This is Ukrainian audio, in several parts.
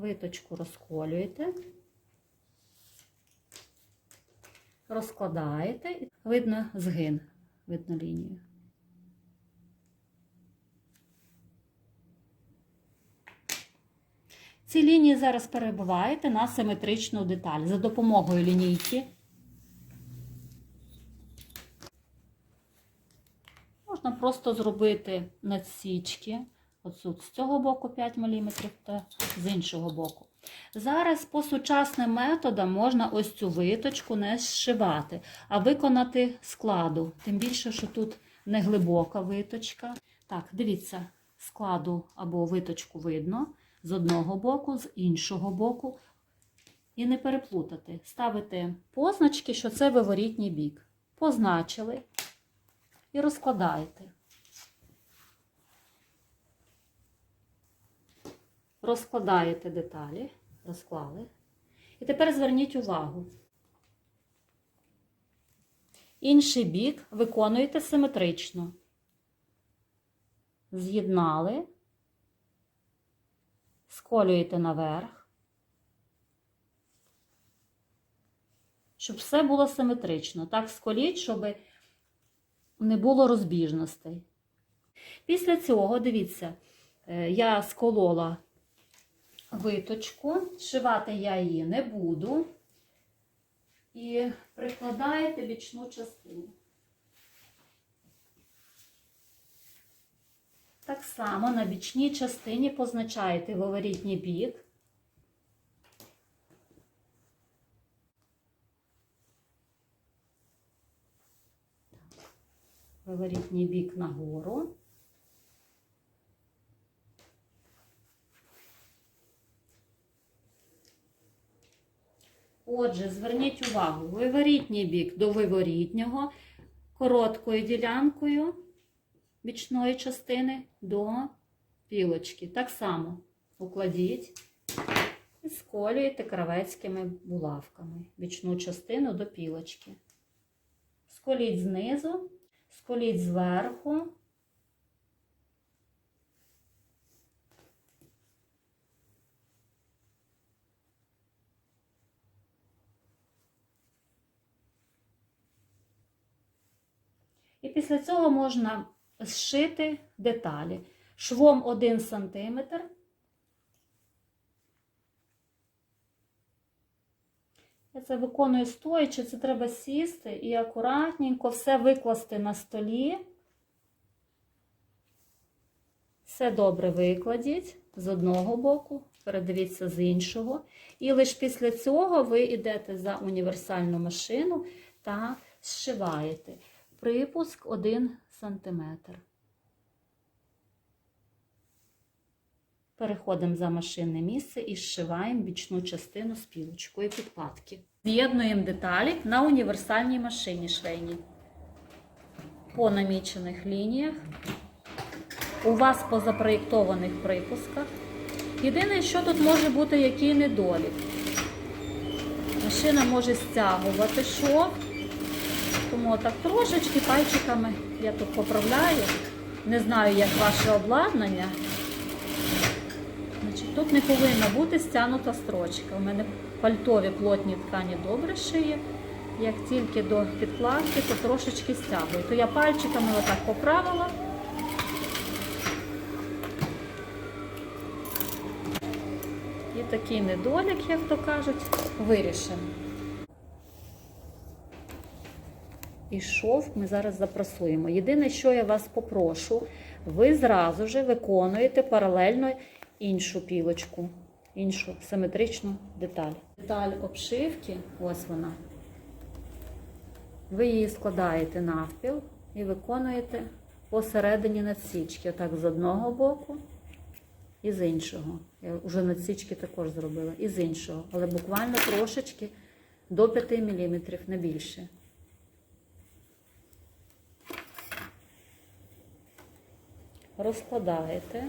виточку розколюєте, розкладаєте, видно згин, видно лінію. Ці лінії зараз перебуваєте на симетричну деталь за допомогою лінійки. Можна просто зробити надсічки. Тут з цього боку 5 мм та з іншого боку. Зараз по сучасним методам можна ось цю виточку не зшивати, а виконати складу. Тим більше, що тут не глибока виточка. Так, дивіться, складу або виточку видно з одного боку, з іншого боку. І не переплутати. Ставите позначки, що це виворітній бік. Позначили і розкладаєте. Розкладаєте деталі, розклали. І тепер зверніть увагу. Інший бік виконуєте симетрично. З'єднали, сколюєте наверх, щоб все було симетрично. Так сколіть, щоб не було розбіжностей. Після цього, дивіться, е, я сколола виточку, зшивати я її не буду. І прикладаєте бічну частину. Так само на бічній частині позначаєте виворітній бік. Виворітній бік нагору. Отже, зверніть увагу, виворітній бік до виворітнього, короткою ділянкою бічної частини до пілочки. Так само укладіть і сколюєте кравецькими булавками бічну частину до пілочки. Сколіть знизу, сколіть зверху. І після цього можна зшити деталі. Швом 1 см. Я це виконую стоячи, це треба сісти і акуратненько все викласти на столі. Все добре викладіть з одного боку, передивіться з іншого. І лише після цього ви йдете за універсальну машину та зшиваєте. Припуск 1 см. Переходимо за машинне місце і зшиваємо бічну частину з пілочкою підпадки. З'єднуємо деталі на універсальній машині швейній. По намічених лініях. У вас по запроєктованих припусках. Єдине, що тут може бути який недолік. Машина може стягувати шов. Тому так трошечки пальчиками я тут поправляю. Не знаю, як ваше обладнання. Значить, Тут не повинна бути стягнута строчка. У мене пальтові плотні ткані добре шиє. Як тільки до підкладки, то трошечки стягую. То я пальчиками отак поправила. І такий недолік, як то кажуть, вирішений. І шов ми зараз запрасуємо. Єдине, що я вас попрошу, ви зразу ж виконуєте паралельно іншу пілочку, іншу симетричну деталь. Деталь обшивки, ось вона. Ви її складаєте навпіл і виконуєте посередині надсічки. Отак з одного боку і з іншого. Я вже надсічки також зробила, і з іншого. Але буквально трошечки до 5 мм, не більше. Розкладаєте,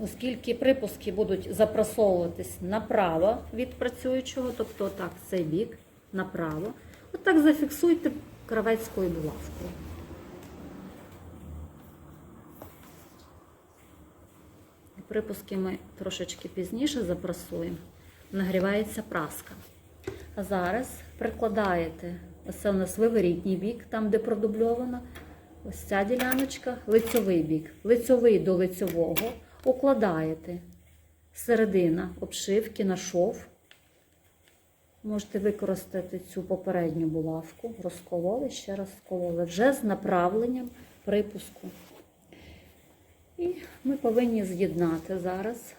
оскільки припуски будуть запрасовуватись направо від працюючого, тобто так, цей бік направо. Отак зафіксуйте кравецькою булавкою. Припуски ми трошечки пізніше запрасуємо. Нагрівається праска. А зараз прикладаєте, це у нас виворітній бік, там де продубльовано. Ось ця діляночка, лицьовий бік. Лицьовий до лицьового укладаєте середина обшивки на шов. Можете використати цю попередню булавку, розкололи, ще раз скололи, вже з направленням припуску. І ми повинні з'єднати зараз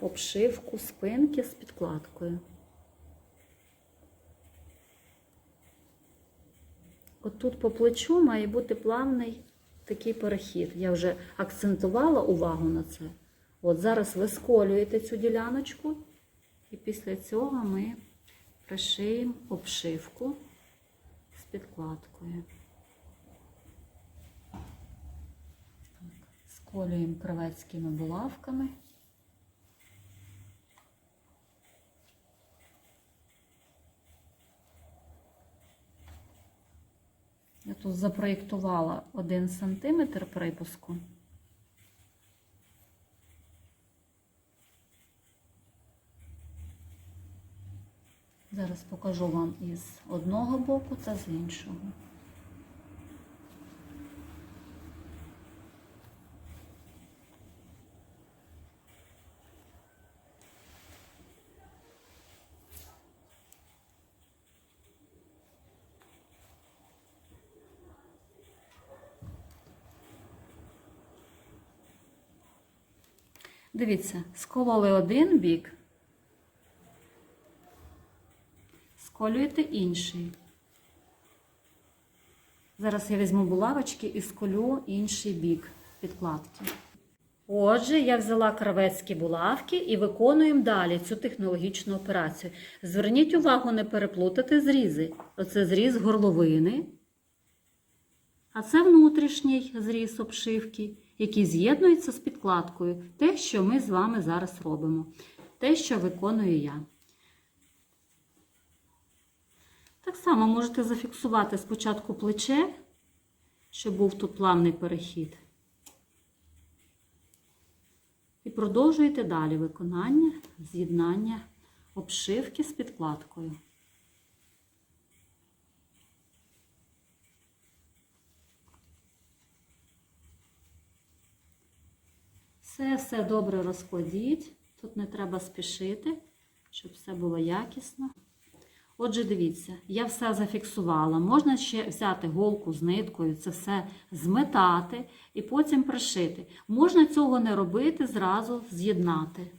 обшивку спинки з підкладкою. Отут по плечу має бути плавний такий перехід. Я вже акцентувала увагу на це. От зараз ви сколюєте цю діляночку, і після цього ми пришиємо обшивку з підкладкою. Сколюємо кривецькими булавками. Я тут запроєктувала 1 см припуску. Зараз покажу вам із одного боку та з іншого. Дивіться, скололи один бік, сколюєте інший. Зараз я візьму булавочки і сколю інший бік підкладки. Отже, я взяла кравецькі булавки і виконуємо далі цю технологічну операцію. Зверніть увагу, не переплутати зрізи. Оце зріз горловини, а це внутрішній зріз обшивки, який з'єднується з підкладкою. Те, що ми з вами зараз робимо. Те, що виконую я. Так само можете зафіксувати спочатку плече, щоб був тут плавний перехід. І продовжуєте далі виконання, з'єднання обшивки з підкладкою. Все, все добре розкладіть. Тут не треба спішити, щоб все було якісно. Отже, дивіться, я все зафіксувала. Можна ще взяти голку з ниткою, це все зметати і потім пришити. Можна цього не робити, зразу з'єднати.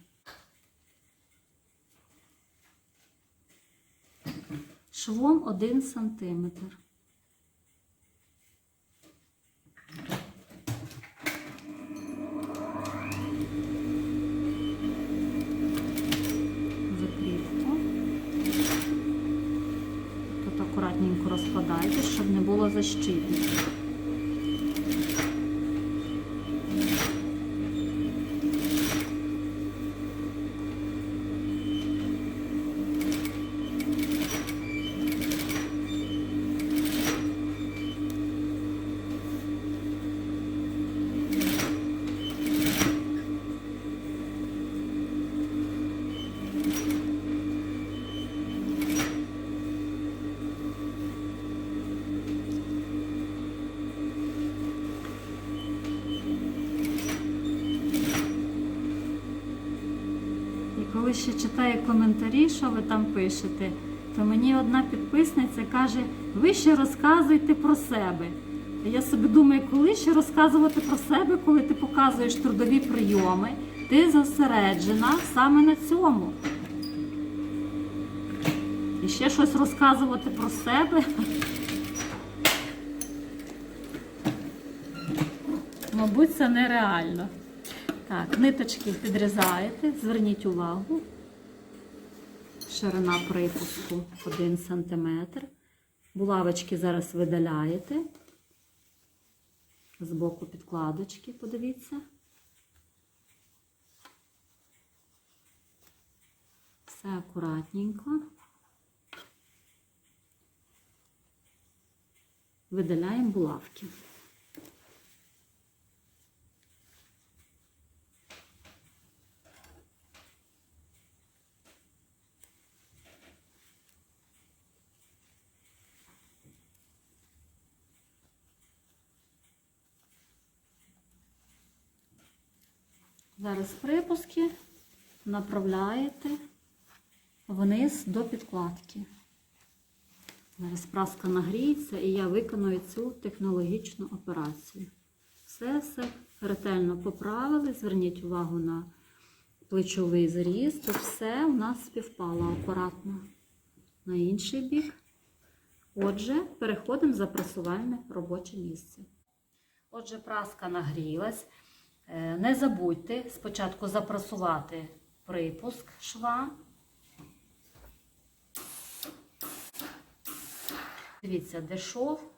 Швом 1 см. Закріпку. Тут акуратненько розкладайте, щоб не було защипів. Ще читаю коментарі, що ви там пишете, то мені одна підписниця каже, ви ще розказуйте про себе. Я собі думаю, коли ще розказувати про себе, коли ти показуєш трудові прийоми, ти зосереджена саме на цьому. І ще щось розказувати про себе. Мабуть, це нереально. Так, ниточки підрізаєте, зверніть увагу. Ширина припуску 1 см. Булавочки зараз видаляєте. З боку підкладочки, подивіться. Все акуратненько. Видаляємо булавки. Зараз припуски направляєте вниз до підкладки. Зараз праска нагріється і я виконую цю технологічну операцію. Все все ретельно поправили. Зверніть увагу на плечовий зріз. Тут все у нас співпало акуратно. На інший бік. Отже, переходимо за пресувальне робоче місце. Отже, праска нагрілась. Е, Не забудьте спочатку запрасувати припуск шва. Дивіться, де шов,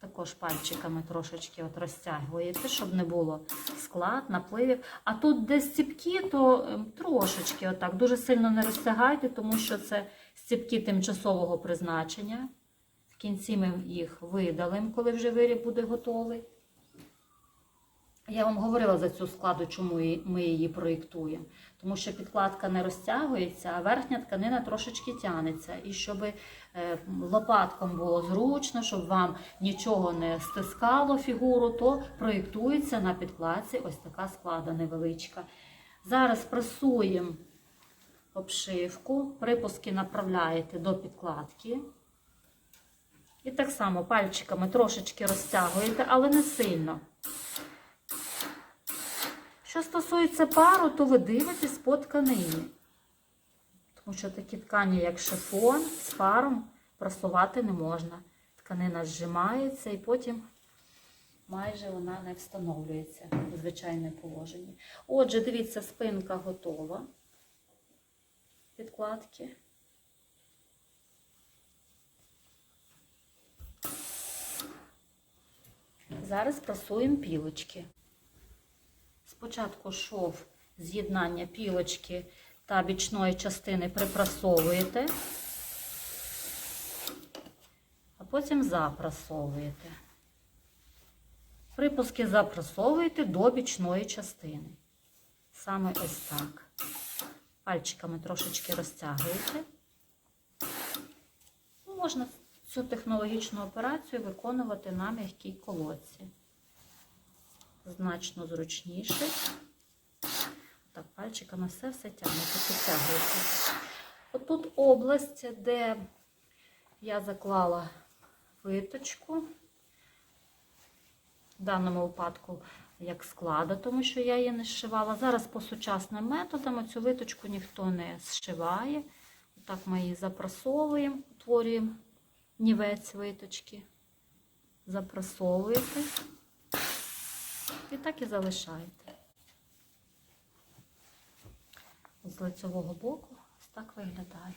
також пальчиками трошечки от розтягуєте, щоб не було склад, напливів. А тут, де стіпки, то ем, трошечки отак, дуже сильно не розтягайте, тому що це стіпки тимчасового призначення. В кінці ми їх видалимо, коли вже виріб буде готовий. Я вам говорила за цю складу, чому ми її проєктуємо. Тому що підкладка не розтягується, а верхня тканина трошечки тянеться. І щоб е, лопатком було зручно, щоб вам нічого не стискало фігуру, то проєктується на підкладці ось така склада невеличка. Зараз пресуємо обшивку, припуски направляєте до підкладки. І так само пальчиками трошечки розтягуєте, але не сильно. Що стосується пару, то ви дивитесь по тканині. Тому що такі ткані, як шифон, з паром просувати не можна. Тканина зжимається і потім майже вона не встановлюється в звичайне положення. Отже, дивіться, спинка готова. Підкладки. Зараз прасуємо пілочки. Спочатку шов з'єднання пілочки та бічної частини припрасовуєте, а потім запрасовуєте. Припуски запрасовуєте до бічної частини. Саме ось так. Пальчиками трошечки розтягуєте. Можна цю технологічну операцію виконувати на м'якій колодці значно зручніше. Так, пальчиками все все тягнете, підтягуєте. Отут область, де я заклала виточку, в даному випадку як склада, тому що я її не зшивала. Зараз по сучасним методам цю виточку ніхто не зшиває. Отак ми її запрасовуємо, утворюємо нівець виточки, запрасовуєте. І так і залишаєте. З лицевого боку ось так виглядає.